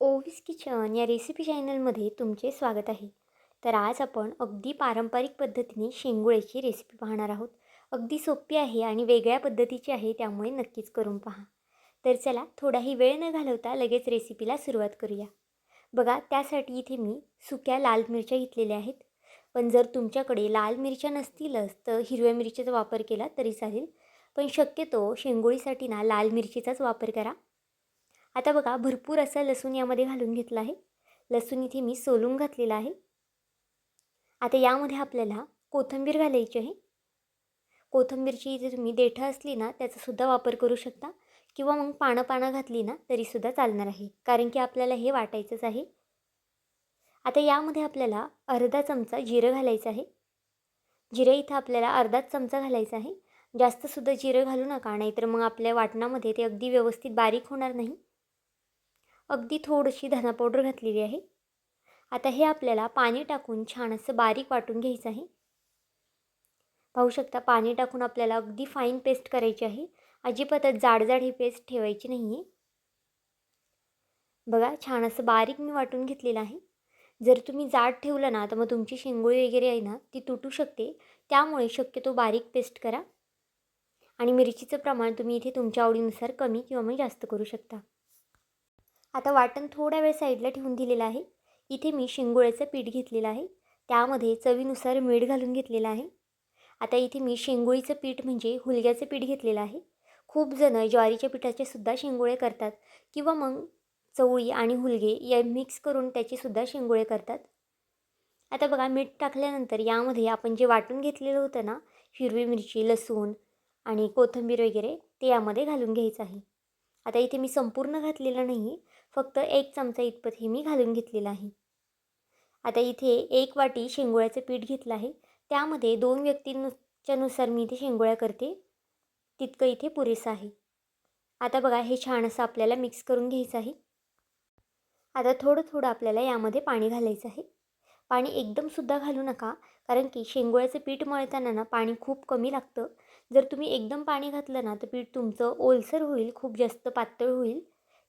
ओवीस kitchen या recipe चॅनलमध्ये तुमचे स्वागत आहे. तर आज आपण अगदी पारंपरिक पद्धतीने शेंगुळ्याची रेसिपी पाहणार आहोत. अगदी सोपी आहे आणि वेगळ्या पद्धतीची आहे त्यामुळे नक्कीच करून पहा. तर चला थोडाही वेळ न घालवता लगेच रेसिपीला सुरुवात करूया. बघा त्यासाठी इथे मी सुक्या लाल मिरच्या घेतलेल्या आहेत. पण जर तुमच्याकडे लाल मिरच्या नसतीलच तर हिरव्या मिरचीचा वापर केला तरी चालेल. पण शक्यतो शेंगोळीसाठी ना लाल मिरचीचाच वापर करा. आता बघा भरपूर असा लसूण यामध्ये घालून घेतला आहे. लसूण इथे मी सोलून घातलेला आहे. आता यामध्ये आपल्याला कोथिंबीर घालायची आहे. कोथिंबीरची इथे तुम्ही देठं असली ना त्याचासुद्धा वापर करू शकता. किंवा मग पानं पानं घातली ना तरीसुद्धा चालणार आहे. कारण की आपल्याला हे वाटायचंच आहे. आता यामध्ये आपल्याला अर्धा चमचा जिरं घालायचं आहे. जिरं इथं आपल्याला अर्धाच चमचा घालायचा आहे. जास्तसुद्धा जिरं घालू नका नाहीतर मग आपल्या वाटणामध्ये ते अगदी व्यवस्थित बारीक होणार नाही. अगदी थोडीशी धना पावडर घातलेली आहे. आता हे आपल्याला पाणी टाकून छान असं बारीक वाटून घ्यायचं आहे. पाहू शकता पाणी टाकून आपल्याला अगदी फाईन पेस्ट करायची आहे. अजिबातच जाडजाड ही पेस्ट ठेवायची नाही आहे बघा छान असं बारीक मी वाटून घेतलेलं आहे. जर तुम्ही जाड ठेवलं ना तर मग तुमची शेंगोळी वगैरे आहे ना ती तुटू शकते. त्यामुळे शक्यतो बारीक पेस्ट करा. आणि मिरचीचं प्रमाण तुम्ही इथे तुमच्या आवडीनुसार कमी किंवा मग जास्त करू शकता. आता वाटण थोडा वेळ साईडला ठेवून दिलेलं आहे. इथे मी शेंगोळ्याचं पीठ घेतलेलं आहे. त्यामध्ये चवीनुसार मीठ घालून घेतलेलं आहे. आता इथे मी शेंगोळीचं पीठ म्हणजे हुलग्याचं पीठ घेतलेलं आहे. खूप जणं ज्वारीच्या पिठाचे सुद्धा शेंगोळे करतात किंवा मग चवळी आणि हुलगे या मिक्स करून त्याचेसुद्धा शेंगोळे करतात. आता बघा मीठ टाकल्यानंतर यामध्ये आपण जे वाटून घेतलेलं होतं ना हिरवी मिरची लसूण आणि कोथिंबीर वगैरे ते यामध्ये घालून घ्यायचं आहे. आता इथे मी संपूर्ण घातलेलं नाही फक्त एक चमचा इतपत हे मी घालून घेतलेलं आहे. आता इथे एक वाटी शेंगोळ्याचं पीठ घेतलं आहे. त्यामध्ये दोन व्यक्तींच्यानुसार मी इथे शेंगोळ्या करते. तितकं इथे पुरेसं आहे. आता बघा हे छान असं आपल्याला मिक्स करून घ्यायचं आहे. आता थोडं थोडं आपल्याला यामध्ये पाणी घालायचं आहे. पाणी एकदमसुद्धा घालू नका कारण की शेंगोळ्याचं पीठ मळताना ना पाणी खूप कमी लागतं. जर तुम्ही एकदम पाणी घातलं ना तर पीठ तुमचं ओलसर होईल खूप जास्त पातळ होईल.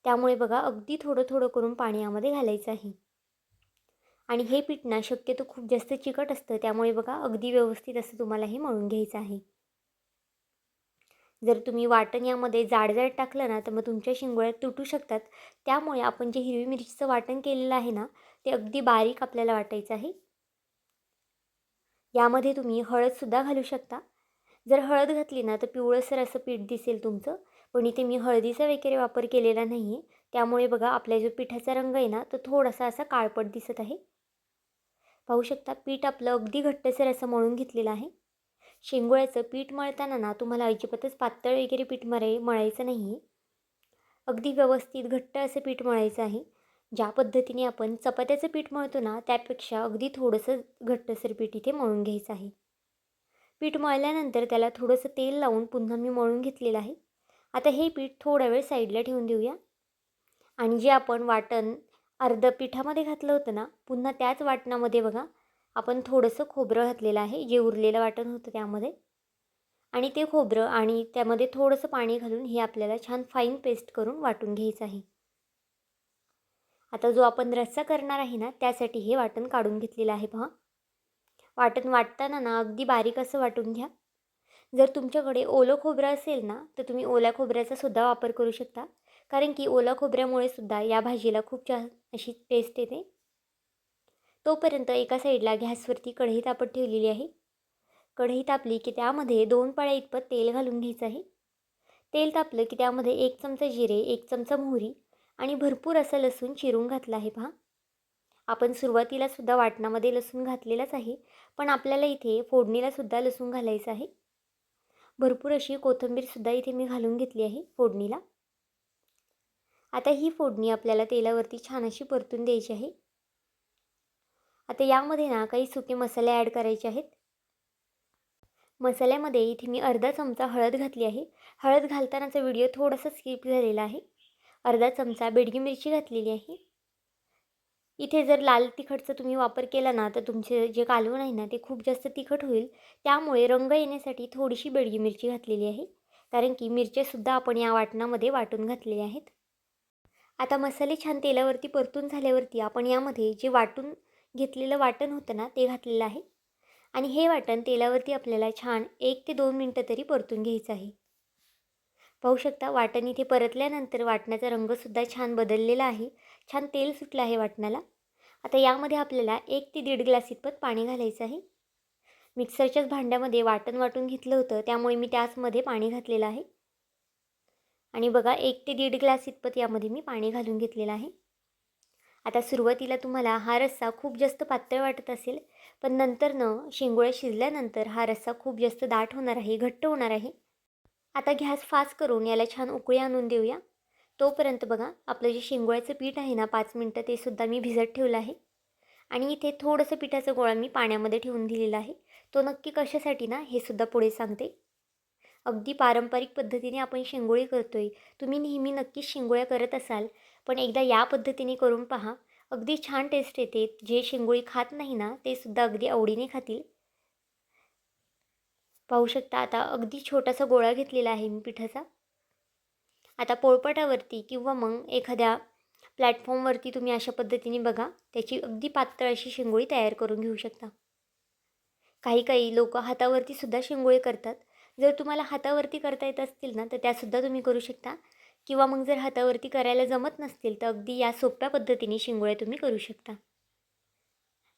त्यामुळे बघा अगदी थोडं थोडं करून पाणी यामध्ये घालायचं आहे. आणि हे पीठ ना शक्यतो खूप जास्त चिकट असतं त्यामुळे बघा अगदी व्यवस्थित असं तुम्हाला हे मळून घ्यायचं आहे. जर तुम्ही वाटण यामध्ये जाड जाड टाकलं ना तर मग तुमच्या शिंगोळ्यात तुटू शकतात. त्यामुळे आपण जे हिरवी मिरचीचं वाटण केलेलं आहे ना ते अगदी बारीक आपल्याला वाटायचं आहे. यामध्ये तुम्ही हळदसुद्धा घालू शकता. जर हळद घातली ना तर पिवळसर असं पीठ दिसेल तुमचं. पण इथे मी हळदीचा वगैरे वापर केलेला नाही आहे त्यामुळे बघा आपल्या जो पिठाचा रंग आहे ना तो थोडासा असा काळपट दिसत आहे. पाहू शकता पीठ आपलं अगदी घट्टसर असं मळून घेतलेलं आहे. शेंगोळ्याचं पीठ मळताना ना तुम्हाला अजिबातच पातळ वगैरे पीठ मळे मळायचं नाही आहे अगदी व्यवस्थित घट्ट असं पीठ मळायचं आहे. ज्या पद्धतीने आपण चपात्याचं पीठ मळतो ना त्यापेक्षा अगदी थोडंसं घट्टसर पीठ इथे मळून घ्यायचं आहे. पीठ मळल्यानंतर त्याला थोडंसं तेल लावून पुन्हा मी मळून घेतलेलं आहे. आता हे पीठ थोडा वेळ साईडला ठेवून देऊया. आणि जे आपण वाटण अर्ध पिठामध्ये घातलं होतं ना पुन्हा त्याच वाटणामध्ये बघा आपण थोडंसं खोबरं घातलेलं आहे जे उरलेलं वाटण होतं त्यामध्ये. आणि ते खोबरं आणि त्यामध्ये थोडंसं पाणी घालून हे आपल्याला छान फाईन पेस्ट करून वाटून घ्यायचं आहे. आता जो आपण रस्सा करणार आहे ना त्यासाठी हे वाटण काढून घेतलेलं आहे पहा वाटण वाटताना ना अगदी बारीक असं वाटून घ्या. जर तुमच्याकडे ओलं खोबरं असेल ना तर तुम्ही ओल्या खोबऱ्याचा सुद्धा वापर करू शकता. कारण की ओला खोबऱ्यामुळे सुद्धा या भाजीला खूप छान अशी टेस्ट येते. तोपर्यंत एका साईडला गॅसवरती कढई तापत ठेवलेली आहे. कढई तापली की त्यामध्ये दोन पाळ्या इतपत तेल घालून घ्यायचं आहे. तेल तापलं की त्यामध्ये एक चमचा जिरे एक चमचा मोहरी आणि भरपूर असं लसूण चिरून घातलं आहे पहा. आपण सुरुवातीला सुद्धा वाटणामध्ये लसूण घातलेलाच आहे पण आपल्याला इथे फोडणीलासुद्धा लसूण घालायचं आहे. भरपूर अशी कोथिंबीरसुद्धा इथे मी घालून घेतली आहे फोडणीला. आता ही फोडणी आपल्याला तेलावरती छान अशी परतून द्यायची आहे. आता यामध्ये ना काही सुके मसाले ॲड करायचे आहेत. मसाल्यामध्ये इथे मी अर्धा चमचा हळद घातली आहे. हळद घालतानाचा व्हिडिओ थोडासा स्किप झालेला आहे. अर्धा चमचा बेडगी मिरची घातलेली आहे. इथे जर लाल तिखटचा तुम्ही वापर केला ना तर तुमचे जे कालवण आहे ना ते खूप जास्त तिखट होईल. त्यामुळे रंग येण्यासाठी थोडीशी बेडगी मिरची घातलेली आहे. कारण की मिरच्यासुद्धा आपण या वाटणामध्ये वाटून घातलेल्या आहेत. आता मसाले छान तेलावरती परतून झाल्यावरती आपण यामध्ये जे वाटून घेतलेलं वाटण होतं ना ते घातलेलं आहे. आणि हे वाटण तेलावरती आपल्याला छान एक ते दोन मिनटं तरी परतून घ्यायचं आहे. पाहू शकता वाटण इथे परतल्यानंतर वाटणाचा रंगसुद्धा छान बदललेला आहे. छान तेल सुटलं आहे वाटणाला. आता यामध्ये आपल्याला एक ते दीड ग्लास इतपत पाणी घालायचं आहे. मिक्सरच्याच भांड्यामध्ये वाटण वाटून घेतलं होतं त्यामुळे मी त्याचमध्ये पाणी घातलेलं आहे. आणि बघा एक ते दीड ग्लास इतपत यामध्ये मी पाणी घालून घेतलेलं आहे. आता सुरुवातीला तुम्हाला हा रस्सा खूप जास्त पातळ वाटत असेल पण नंतर न शेंगोळ्या शिजल्यानंतर हा रस्सा खूप जास्त दाट होणार आहे घट्ट होणार आहे. आता गॅस फास्ट करून याला छान उकळी आणून देऊया. तोपर्यंत बघा आपलं जे शेंगोळ्याचं पीठ आहे ना पाच मिनटं ते सुद्धा मी भिजत ठेवलं आहे. आणि इथे थोडंसं पिठाचं गोळा मी पाण्यामध्ये ठेवून दिलेला आहे. तो नक्की कशासाठी ना हे सुद्धा पुढे सांगते. अगदी पारंपरिक पद्धतीने आपण शेंगोळी करतो आहे तुम्ही नेहमी नक्कीच शेंगोळ्या करत असाल पण एकदा या पद्धतीने करून पहा. अगदी छान टेस्ट येते. जे शेंगोळी खात नाही ना ते सुद्धा अगदी आवडीने खातील. पाहू शकता. आता अगदी छोटासा गोळा घेतलेला आहे मी पिठाचा. आता पोळपाटावरती किंवा मग एखाद्या प्लॅटफॉर्मवरती तुम्ही अशा पद्धतीने बघा. त्याची अगदी पातळ अशी शेंगोळी तयार करून घेऊ शकता. काही काही लोक हातावरती सुद्धा शेंगोळे करतात. जर तुम्हाला हातावरती करता येत असतील ना तर त्यासुद्धा तुम्ही करू शकता. किंवा मग जर हातावरती करायला जमत नसतील तर अगदी या सोप्या पद्धतीने शिंगोळ्या तुम्ही करू शकता.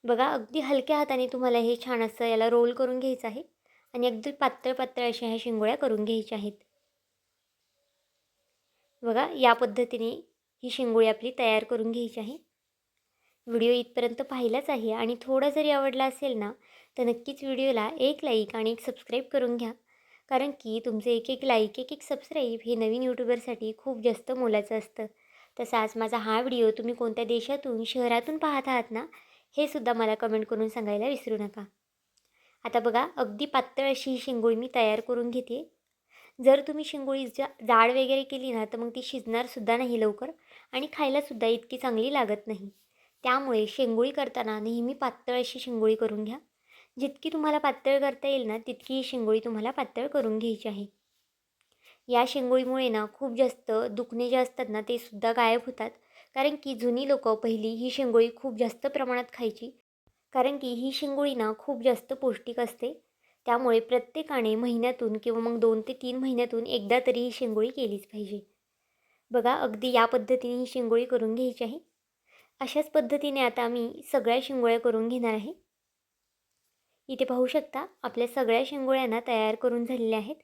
बघा अगदी हलक्या हाताने तुम्हाला हे छान असं याला रोल करून घ्यायचं आहे. आणि अगदी पातळ पातळ अशा ह्या शिंगोळ्या करून घ्यायच्या आहेत. बघा या पद्धतीने ही शिंगोळी आपली तयार करून घ्यायची आहे. व्हिडिओ इथपर्यंत पाहिलाच आहे आणि थोडा जरी आवडला असेल ना तर नक्कीच व्हिडिओला एक लाईक आणि एक सबस्क्राईब करून घ्या. कारण की तुमचे एक एक लाईक एक एक सबस्क्राईब हे नवीन यूट्यूबरसाठी खूप जास्त मोलाचं असतं. तसाच माझा हा व्हिडिओ तुम्ही कोणत्या देशातून शहरातून पाहत आहात ना हे सुद्धा मला कमेंट करून सांगायला विसरू नका. आता बघा अगदी पातळ अशी ही शिंगोळी मी तयार करून घेते. जर तुम्ही शिंगोळी जा जाड वगैरे केली ना तर मग ती शिजणारसुद्धा नाही लवकर आणि खायलासुद्धा इतकी चांगली लागत नाही. त्यामुळे शेंगोळी करताना नेहमी पातळ अशी शिंगोळी करून घ्या. जितकी तुम्हाला पातळ करता येईल ना तितकी ही शेंगोळी तुम्हाला पातळ करून घ्यायची आहे. या शेंगोळीमुळे ना खूप जास्त दुखणे जे असतात ना ते सुद्धा गायब होतात. कारण की जुनी लोक पहिली ही शेंगोळी खूप जास्त प्रमाणात खायची. कारण की ही शेंगोळी ना खूप जास्त पौष्टिक असते. त्यामुळे प्रत्येकाने महिन्यातून किंवा मग दोन ते तीन महिन्यातून एकदा तरी ही शेंगोळी केलीच पाहिजे. बघा अगदी या पद्धतीने ही शेंगोळी करून घ्यायची आहे. अशाच पद्धतीने आता मी सगळ्या शेंगोळ्या करून घेणार आहे. इथे पाहू शकता आपल्या सगळ्या शेंगोळ्यांना तयार करून झालेल्या आहेत.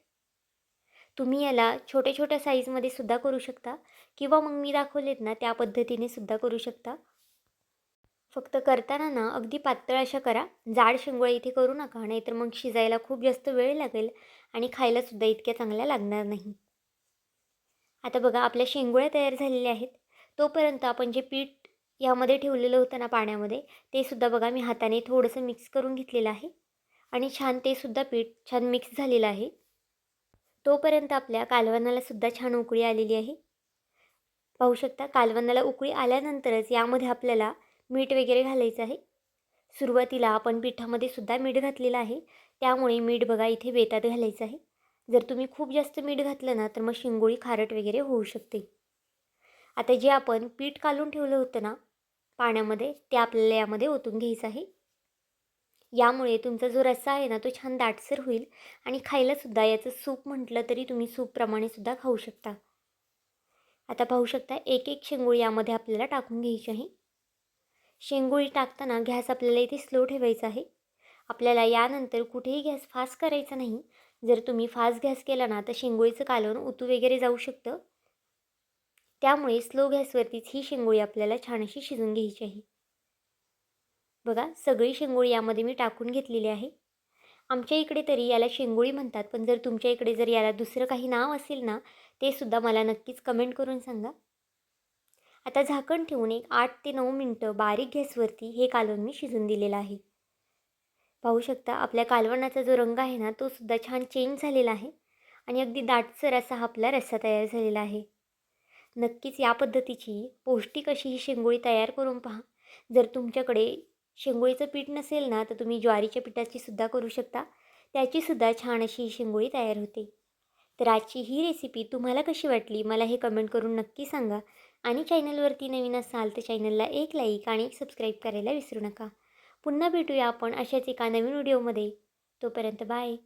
तुम्ही याला छोट्या छोट्या साईजमध्ये सुद्धा करू शकता किंवा मग मी दाखवलेत ना त्या पद्धतीने सुद्धा करू शकता. फक्त करताना ना अगदी पातळ अशा करा. जाड शेंगोळ्या इथे करू नका नाहीतर मग शिजायला खूप जास्त वेळ लागेल आणि खायलासुद्धा इतक्या चांगल्या लागणार नाही. आता बघा आपल्या शेंगोळ्या तयार झालेल्या आहेत. तोपर्यंत आपण जे पीठ यामध्ये ठेवलेलं होतं ना पाण्यामध्ये ते सुद्धा बघा मी हाताने थोडंसं मिक्स करून घेतलेलं आहे. आणि छान ते सुद्धा पीठ छान मिक्स झालेलं आहे. तोपर्यंत आपल्या कालवनाला सुद्धा छान उकळी आलेली आहे. पाहू शकता कालवनाला उकळी आल्यानंतरच यामध्ये आपल्याला मीठ वगैरे घालायचं आहे. सुरुवातीला आपण पिठामध्ये सुद्धा मीठ घातलेलं आहे. त्यामुळे मीठ बघा इथे बेतात घालायचं आहे. जर तुम्ही खूप जास्त मीठ घातलं ना तर मग शिंगोळी खारट वगैरे होऊ शकते. आता जे आपण पीठ कालून ठेवलं होतं ना पाण्यामध्ये ते आपल्याला यामध्ये ओतून घ्यायचं आहे. यामुळे तुमचा जो रस्सा आहे ना तो छान दाटसर होईल आणि खायलासुद्धा याचं सूप म्हटलं तरी तुम्ही सूपप्रमाणे सुद्धा खाऊ शकता. आता पाहू शकता एक एक शेंगोळी यामध्ये आपल्याला टाकून घ्यायची आहे. शेंगोळी टाकताना गॅस आपल्याला इथे स्लो ठेवायचा आहे. आपल्याला यानंतर कुठेही गॅस फास्ट करायचा नाही. जर तुम्ही फास्ट गॅस केला ना तर शेंगोळीचं कालवण उतू वगैरे जाऊ शकतं. त्यामुळे स्लो गॅसवरतीच ही शेंगोळी आपल्याला छान अशी शिजून घ्यायची आहे. बघा सगळी शेंगोळी यामध्ये मी टाकून घेतलेली आहे. आमच्या इकडे तरी याला शेंगोळी म्हणतात पण जर तुमच्या इकडे जर याला दुसरं काही नाव असेल ना ते सुद्धा मला नक्कीच कमेंट करून सांगा. आता झाकण ठेवून एक आठ ते नऊ मिनटं बारीक गॅसवरती हे कालवण मी शिजून दिलेलं आहे. पाहू शकता आपल्या कालवणाचा जो रंग आहे ना तो सुद्धा छान चेंज झालेला आहे आणि अगदी दाटसर असा आपला रस्सा तयार झालेला आहे. नक्कीच या पद्धतीची पौष्टिक अशी ही शेंगोळी तयार करून पहा. जर तुमच्याकडे शेंगोळीचं पीठ नसेल ना तर तुम्ही ज्वारीच्या पिठाची सुद्धा करू शकता. त्याचीसुद्धा छान अशी ही शेंगोळी तयार होते. तर आजची ही रेसिपी तुम्हाला कशी वाटली मला हे कमेंट करून नक्की सांगा. आणि चॅनलवरती नवीन असाल तर चॅनलला एक लाईक आणि एक सबस्क्राईब करायला विसरू नका. पुन्हा भेटूया आपण अशाच एका नवीन व्हिडिओमध्ये. तोपर्यंत बाय.